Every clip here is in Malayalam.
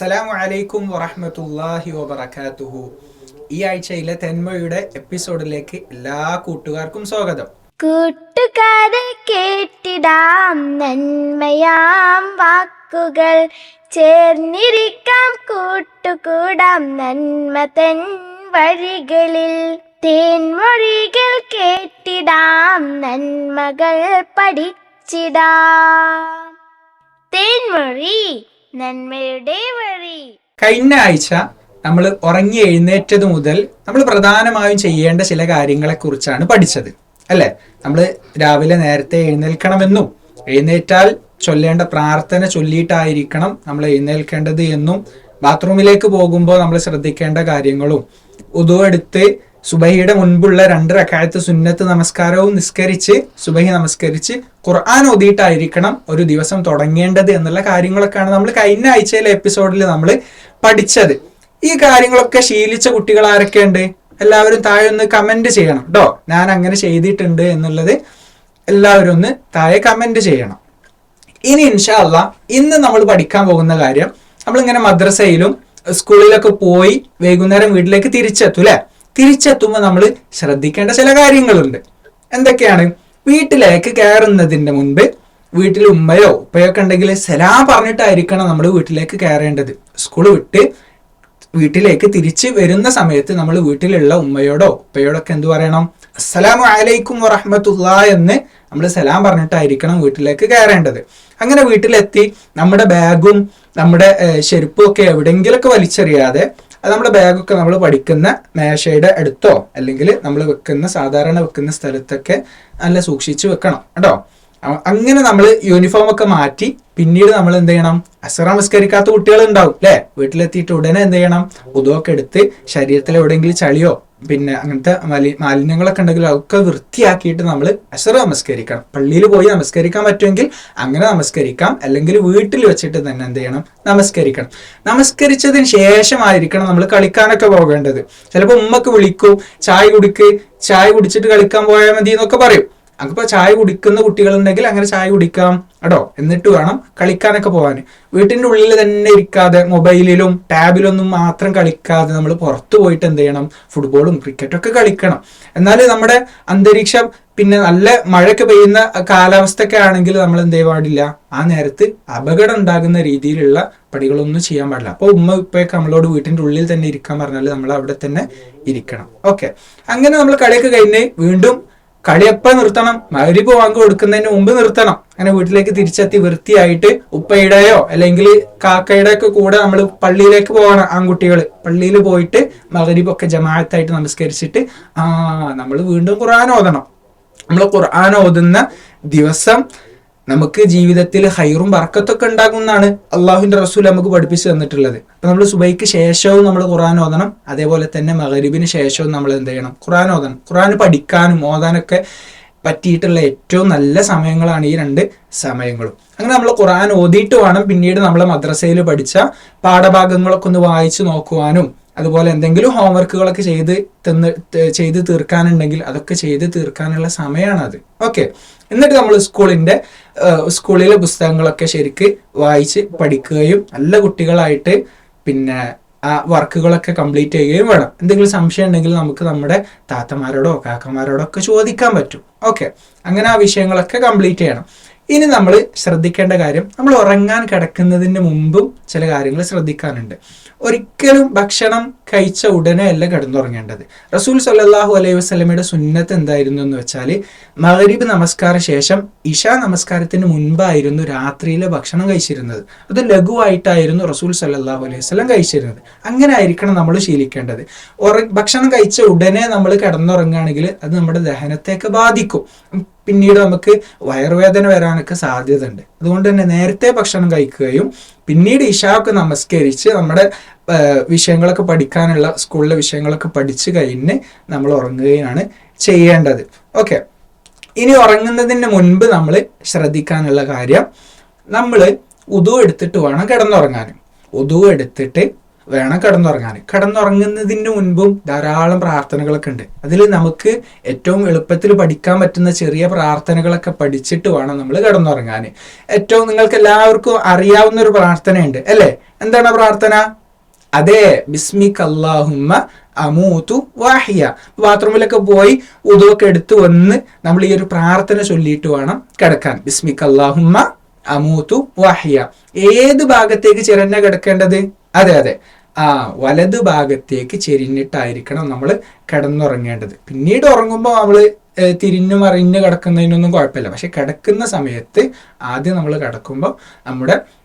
അസ്സലാമു അലൈക്കും വറഹമത്തല്ലാഹി വബറകാതുഹു. ഈ ആഴ്ചയിലെ തെന്മയുടെ എപ്പിസോഡിലേക്ക് എല്ലാ കൂട്ടുകാർക്കും സ്വാഗതം. കൂട്ടുകാരെ കേട്ടിടാം നന്മയാം വാക്കുകൾ. ചേർന്നിരിക്കാം കൂട്ടുകൂടാം നന്മ തൻ വഴികളിൽ. തേൻമൊഴികൾ കേട്ടിടാം നന്മകൾ പഠിച്ചിടാം. തേൻമൊഴി നന്മയുടെ വഴി. കഴിഞ്ഞ ആഴ്ച നമ്മൾ ഉറങ്ങി എഴുന്നേറ്റത് മുതൽ നമ്മൾ പ്രധാനമായും ചെയ്യേണ്ട ചില കാര്യങ്ങളെ കുറിച്ചാണ് പഠിച്ചത്. അല്ലെ? നമ്മൾ രാവിലെ നേരത്തെ എഴുന്നേൽക്കണമെന്നും എഴുന്നേറ്റാൽ ചൊല്ലേണ്ട പ്രാർത്ഥന ചൊല്ലിയിട്ടായിരിക്കണം നമ്മൾ എഴുന്നേൽക്കേണ്ടത് എന്നും ബാത്റൂമിലേക്ക് പോകുമ്പോൾ നമ്മൾ ശ്രദ്ധിക്കേണ്ട കാര്യങ്ങളും ഉതുവെടുത്ത് സുബഹിയുടെ മുൻപുള്ള രണ്ട് റക്കാലത്ത് സുന്നത്ത് നമസ്കാരവും നിസ്കരിച്ച് സുബഹി നമസ്കരിച്ച് ഖുർആൻ ഓതിയിട്ടായിരിക്കണം ഒരു ദിവസം തുടങ്ങേണ്ടത് എന്നുള്ള കാര്യങ്ങളൊക്കെയാണ് നമ്മൾ കഴിഞ്ഞ ആഴ്ചയിലെ എപ്പിസോഡിൽ നമ്മൾ പഠിച്ചത്. ഈ കാര്യങ്ങളൊക്കെ ശീലിച്ച കുട്ടികൾ ആരൊക്കെയുണ്ട് എല്ലാവരും താഴെ ഒന്ന് കമന്റ് ചെയ്യണം കേട്ടോ ഞാൻ അങ്ങനെ ചെയ്തിട്ടുണ്ട് എന്നുള്ളത് എല്ലാവരും ഒന്ന് താഴെ കമന്റ് ചെയ്യണം. ഇനി ഇൻഷാല്ല ഇന്ന് നമ്മൾ പഠിക്കാൻ പോകുന്ന കാര്യം നമ്മളിങ്ങനെ മദ്രസയിലും സ്കൂളിലൊക്കെ പോയി വൈകുന്നേരം വീട്ടിലേക്ക് തിരിച്ചെത്തും അല്ലെ തിരിച്ചെത്തുമ്പോൾ നമ്മൾ ശ്രദ്ധിക്കേണ്ട ചില കാര്യങ്ങളുണ്ട്. എന്തൊക്കെയാണ്? വീട്ടിലേക്ക് കയറുന്നതിന്റെ മുൻപ് വീട്ടിൽ ഉമ്മയോ ഉപ്പയൊക്കെ ഉണ്ടെങ്കിൽ സലാം പറഞ്ഞിട്ടായിരിക്കണം നമ്മൾ വീട്ടിലേക്ക് കയറേണ്ടത്. സ്കൂൾ വിട്ട് വീട്ടിലേക്ക് തിരിച്ച് വരുന്ന സമയത്ത് നമ്മൾ വീട്ടിലുള്ള ഉമ്മയോടോ ഉപ്പയോടോ ഒക്കെ എന്ത് പറയണം? അസ്സലാമു അലൈക്കും വറഹമത്തുള്ള എന്ന് നമ്മൾ സലാം പറഞ്ഞിട്ടായിരിക്കണം വീട്ടിലേക്ക് കയറേണ്ടത്. അങ്ങനെ വീട്ടിലെത്തി നമ്മുടെ ബാഗും നമ്മുടെ ശെരുപ്പും ഒക്കെ എവിടെയെങ്കിലൊക്കെ വലിച്ചെറിയാതെ അത് നമ്മുടെ ബാഗൊക്കെ നമ്മൾ പഠിക്കുന്ന മേശയുടെ അടുത്തോ അല്ലെങ്കിൽ നമ്മൾ വെക്കുന്ന സാധാരണ വെക്കുന്ന സ്ഥലത്തൊക്കെ നല്ല സൂക്ഷിച്ച് വെക്കണം കേട്ടോ? അങ്ങനെ നമ്മൾ യൂണിഫോം ഒക്കെ മാറ്റി പിന്നീട് നമ്മൾ എന്ത് ചെയ്യണം? അസറ നമസ്കരിക്കാത്ത കുട്ടികൾ ഉണ്ടാവും അല്ലെ വീട്ടിലെത്തിയിട്ട് ഉടനെ എന്ത് ചെയ്യണം? ഉദുവൊക്കെ എടുത്ത് ശരീരത്തിൽ എവിടെയെങ്കിലും ചളിയോ പിന്നെ അങ്ങനത്തെ മലി മാലിന്യങ്ങളൊക്കെ ഉണ്ടെങ്കിൽ അതൊക്കെ വൃത്തിയാക്കിയിട്ട് നമ്മൾ അസറ നമസ്കരിക്കണം. പള്ളിയിൽ പോയി നമസ്കരിക്കാൻ പറ്റുമെങ്കിൽ അങ്ങനെ നമസ്കരിക്കാം. അല്ലെങ്കിൽ വീട്ടിൽ വെച്ചിട്ട് തന്നെ എന്ത് ചെയ്യണം? നമസ്കരിക്കണം. നമസ്കരിച്ചതിന് ശേഷമായിരിക്കണം നമ്മൾ കളിക്കാനൊക്കെ പോകേണ്ടത്. ചിലപ്പോൾ ഉമ്മക്ക് വിളിക്കും ചായ കുടിക്ക് ചായ കുടിച്ചിട്ട് കളിക്കാൻ പോയാൽ മതി എന്നൊക്കെ പറയും. അപ്പൊ ചായ കുടിക്കുന്ന കുട്ടികളുണ്ടെങ്കിൽ അങ്ങനെ ചായ കുടിക്കാം കേട്ടോ എന്നിട്ട് വേണം കളിക്കാനൊക്കെ പോകാൻ വീട്ടിന്റെ ഉള്ളിൽ തന്നെ ഇരിക്കാതെ മൊബൈലിലും ടാബിലൊന്നും മാത്രം കളിക്കാതെ നമ്മൾ പുറത്തു പോയിട്ട് എന്ത് ചെയ്യണം? ഫുട്ബോളും ക്രിക്കറ്റും ഒക്കെ കളിക്കണം. എന്നാൽ നമ്മുടെ അന്തരീക്ഷം പിന്നെ നല്ല മഴയൊക്കെ പെയ്യുന്ന കാലാവസ്ഥയൊക്കെ ആണെങ്കിൽ നമ്മൾ എന്ത് ചെയ്യാൻ പാടില്ല? ആ നേരത്ത് അപകടം ഉണ്ടാകുന്ന രീതിയിലുള്ള പടികളൊന്നും ചെയ്യാൻ പാടില്ല. അപ്പോൾ ഉമ്മ ഇപ്പൊക്കെ നമ്മളോട് വീട്ടിന്റെ ഉള്ളിൽ തന്നെ ഇരിക്കാൻ പറഞ്ഞാൽ നമ്മൾ അവിടെ തന്നെ ഇരിക്കണം. ഓക്കെ. അങ്ങനെ നമ്മൾ കളിയൊക്കെ കഴിഞ്ഞ് വീണ്ടും കളി എപ്പോ നിർത്തണം മകരിപ്പ് വാങ്ങി കൊടുക്കുന്നതിന് മുമ്പ് നിർത്തണം. അങ്ങനെ വീട്ടിലേക്ക് തിരിച്ചെത്തി വൃത്തിയായിട്ട് ഉപ്പയുടെയോ അല്ലെങ്കിൽ കാക്കയുടെ ഒക്കെ കൂടെ നമ്മൾ പള്ളിയിലേക്ക് പോകണം ആൺകുട്ടികൾ പള്ളിയിൽ പോയിട്ട് മകരിപ്പൊക്കെ ജമാഅത്തായിട്ട് നമസ്കരിച്ചിട്ട് ആ നമ്മൾ വീണ്ടും ഖുർആൻ ഓതണം. നമ്മൾ ഖുർആൻ ഓതുന്ന ദിവസം നമുക്ക് ജീവിതത്തിൽ ഹൈറും വറക്കത്തൊക്കെ ഉണ്ടാകുമെന്നാണ് അള്ളാഹുവിന്റെ റസൂൽ നമുക്ക് പഠിപ്പിച്ചു തന്നിട്ടുള്ളത്. അപ്പൊ നമ്മൾ സുബൈക്ക് ശേഷവും നമ്മൾ ഖുറാൻ ഓതണം. അതേപോലെ തന്നെ മകരിബിന് ശേഷവും നമ്മൾ എന്ത് ചെയ്യണം? ഖുറാൻ ഓതണം. ഖുറാൻ പഠിക്കാനും ഓതാനൊക്കെ പറ്റിയിട്ടുള്ള ഏറ്റവും നല്ല സമയങ്ങളാണ് ഈ രണ്ട് സമയങ്ങളും. അങ്ങനെ നമ്മൾ ഖുറാൻ ഓതിയിട്ട് വേണം പിന്നീട് നമ്മൾ മദ്രസയിൽ പഠിച്ച പാഠഭാഗങ്ങളൊക്കെ ഒന്ന് വായിച്ചു നോക്കുവാനും അതുപോലെ എന്തെങ്കിലും ഹോംവർക്കുകളൊക്കെ ചെയ്ത് തന്ന് ചെയ്ത് തീർക്കാനുണ്ടെങ്കിൽ അതൊക്കെ ചെയ്ത് തീർക്കാനുള്ള സമയമാണ് അത് ഓക്കെ എന്നിട്ട് നമ്മൾ സ്കൂളിന്റെ സ്കൂളിലെ പുസ്തകങ്ങളൊക്കെ ശരിക്ക് വായിച്ച് പഠിക്കുകയും നല്ല കുട്ടികളായിട്ട് പിന്നെ ആ വർക്കുകളൊക്കെ കംപ്ലീറ്റ് ചെയ്യുകയും വേണം. എന്തെങ്കിലും സംശയം ഉണ്ടെങ്കിൽ നമുക്ക് നമ്മുടെ താത്തമാരോടോ കാക്കമാരോടോ ഒക്കെ ചോദിക്കാൻ പറ്റും. ഓക്കെ അങ്ങനെ ആ വിഷയങ്ങളൊക്കെ കംപ്ലീറ്റ് ചെയ്യണം. ഇനി നമ്മൾ ശ്രദ്ധിക്കേണ്ട കാര്യം നമ്മൾ ഉറങ്ങാൻ കിടക്കുന്നതിന് മുമ്പും ചില കാര്യങ്ങൾ ശ്രദ്ധിക്കാനുണ്ട്. ഒരിക്കലും ഭക്ഷണം കഴിച്ച ഉടനെ അല്ല കിടന്നുറങ്ങേണ്ടത്. റസൂൽ സല്ലാഹു അലൈഹി വസല്ലമയുടെ സുന്നത്ത് എന്തായിരുന്നു എന്ന് വെച്ചാൽ മഹരീബ് നമസ്കാര ശേഷം ഇഷ നമസ്കാരത്തിന് മുൻപായിരുന്നു രാത്രിയിലെ ഭക്ഷണം കഴിച്ചിരുന്നത്. അത് ലഘുവായിട്ടായിരുന്നു റസൂൽ സല്ലാഹു അലൈഹി വസ്ലം കഴിച്ചിരുന്നത്. അങ്ങനെ ആയിരിക്കണം നമ്മൾ ശീലിക്കേണ്ടത്. ഭക്ഷണം കഴിച്ച ഉടനെ നമ്മൾ കിടന്നുറങ്ങുകയാണെങ്കിൽ അത് നമ്മുടെ ദഹനത്തെയൊക്കെ ബാധിക്കും. പിന്നീട് നമുക്ക് വയറുവേദന വരാനൊക്കെ സാധ്യത ഉണ്ട് അതുകൊണ്ട് തന്നെ നേരത്തെ ഭക്ഷണം കഴിക്കുകയും പിന്നീട് ഇഷാക്ക് നമസ്കരിച്ച് നമ്മുടെ വിഷയങ്ങളൊക്കെ പഠിക്കാനുള്ള സ്കൂളിലെ വിഷയങ്ങളൊക്കെ പഠിച്ചു കഴിഞ്ഞ് നമ്മൾ ഉറങ്ങുകയാണ് ചെയ്യേണ്ടത്. ഓക്കെ. ഇനി ഉറങ്ങുന്നതിന് മുൻപ് നമ്മൾ ശ്രദ്ധിക്കാനുള്ള കാര്യം നമ്മൾ ഉതു എടുത്തിട്ട് വേണം കിടന്നുറങ്ങാൻ. ഉതു എടുത്തിട്ട് വേണം കിടന്നുറങ്ങാൻ. കിടന്നുറങ്ങുന്നതിന് മുൻപും ധാരാളം പ്രാർത്ഥനകളൊക്കെ ഉണ്ട്. അതിൽ നമുക്ക് ഏറ്റവും എളുപ്പത്തിൽ പഠിക്കാൻ പറ്റുന്ന ചെറിയ പ്രാർത്ഥനകളൊക്കെ പഠിച്ചിട്ട് വേണം നമ്മൾ കിടന്നുറങ്ങാൻ ഏറ്റവും നിങ്ങൾക്ക് എല്ലാവർക്കും അറിയാവുന്ന ഒരു പ്രാർത്ഥനയുണ്ട് അല്ലേ? എന്താണ് പ്രാർത്ഥന? അതെ ബിസ്മിക് അല്ലാഹുമ്മ അമൂത്തു വാഹിയ. ബാത്റൂമിലൊക്കെ പോയി ഉതുവൊക്കെ എടുത്തു വന്ന് നമ്മൾ ഈ ഒരു പ്രാർത്ഥന ചൊല്ലിയിട്ട് വേണം കിടക്കാൻ. ബിസ്മിക് അല്ലാഹുമ്മ അമൂത്തു വാഹിയ. ഏത് ഭാഗത്തേക്ക് ചിരഞ്ഞ കിടക്കേണ്ടത്? അതെ അതെ. ആ വലത് ഭാഗത്തേക്ക് ചെരിഞ്ഞിട്ടായിരിക്കണം നമ്മൾ കിടന്നുറങ്ങേണ്ടത്. പിന്നീട് ഉറങ്ങുമ്പോൾ നമ്മൾ തിരിഞ്ഞു മറിഞ്ഞ് കിടക്കുന്നതിനൊന്നും കുഴപ്പമില്ല. പക്ഷെ കിടക്കുന്ന സമയത്ത് ആദ്യം നമ്മൾ കിടക്കുമ്പോൾ നമ്മുടെ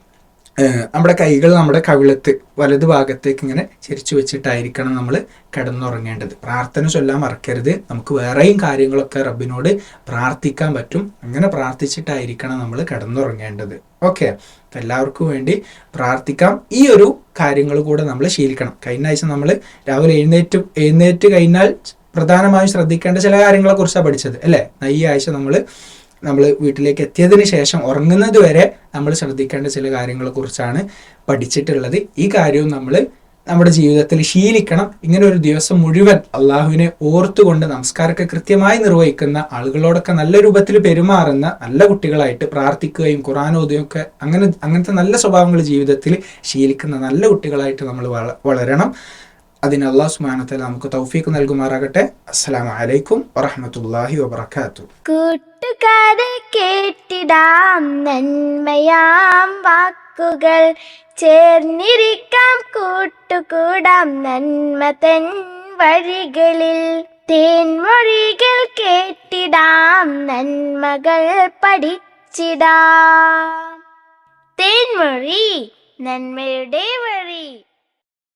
നമ്മുടെ കൈകൾ നമ്മുടെ കവിളത്ത് വലത് ഭാഗത്തേക്ക് ഇങ്ങനെ ചിരിച്ചു വെച്ചിട്ടായിരിക്കണം നമ്മൾ കിടന്നുറങ്ങേണ്ടത്. പ്രാർത്ഥന ചൊല്ലാൻ മറക്കരുത്. നമുക്ക് വേറെയും കാര്യങ്ങളൊക്കെ റബ്ബിനോട് പ്രാർത്ഥിക്കാൻ പറ്റും. അങ്ങനെ പ്രാർത്ഥിച്ചിട്ടായിരിക്കണം നമ്മൾ കിടന്നുറങ്ങേണ്ടത്. ഓക്കെ. അപ്പം എല്ലാവർക്കും വേണ്ടി പ്രാർത്ഥിക്കാം. ഈ ഒരു കാര്യങ്ങൾ കൂടെ നമ്മൾ ശീലിക്കണം. കഴിഞ്ഞ ആഴ്ച നമ്മൾ രാവിലെ എഴുന്നേറ്റ് എഴുന്നേറ്റ് കഴിഞ്ഞാൽ പ്രധാനമായും ശ്രദ്ധിക്കേണ്ട ചില കാര്യങ്ങളെക്കുറിച്ചാണ് പഠിച്ചത് അല്ലേ? ഈ ആഴ്ച നമ്മൾ നമ്മൾ വീട്ടിലേക്ക് എത്തിയതിന് ശേഷം ഉറങ്ങുന്നത് വരെ നമ്മൾ ശ്രദ്ധിക്കേണ്ട ചില കാര്യങ്ങളെ കുറിച്ചാണ് പഠിച്ചിട്ടുള്ളത്. ഈ കാര്യവും നമ്മൾ നമ്മുടെ ജീവിതത്തിൽ ശീലിക്കണം. ഇങ്ങനെ ഒരു ദിവസം മുഴുവൻ അള്ളാഹുവിനെ ഓർത്തുകൊണ്ട് നമസ്കാരമൊക്കെ കൃത്യമായി നിർവഹിക്കുന്ന ആളുകളോടൊക്കെ നല്ല രൂപത്തിൽ പെരുമാറുന്ന നല്ല കുട്ടികളായിട്ട് പ്രാർത്ഥിക്കുകയും ഒക്കെ അങ്ങനെ അങ്ങനത്തെ നല്ല സ്വഭാവങ്ങൾ ജീവിതത്തിൽ ശീലിക്കുന്ന നല്ല കുട്ടികളായിട്ട് നമ്മൾ വളരണം. അതിന് അള്ളാഹു സുബാനത്തല നമുക്ക് തൗഫീഖ് നൽകുമാറാകട്ടെ. അസ്സലാമു അലൈക്കും വറഹമത്തല്ലാഹി വബർക്കാത്തു കൂട്ടുകാരെ കേട്ടിടാം നന്മയാം വാക്കുകൾ. ചേർന്നിരിക്കാം കൂട്ടുകൂടാം നന്മ തൻ വഴികളിൽ. തേൻമൊഴികൾ കേട്ടിടാം നന്മകൾ പഠിച്ചിടാം. തേൻമൊഴി നന്മയുടെ വഴി.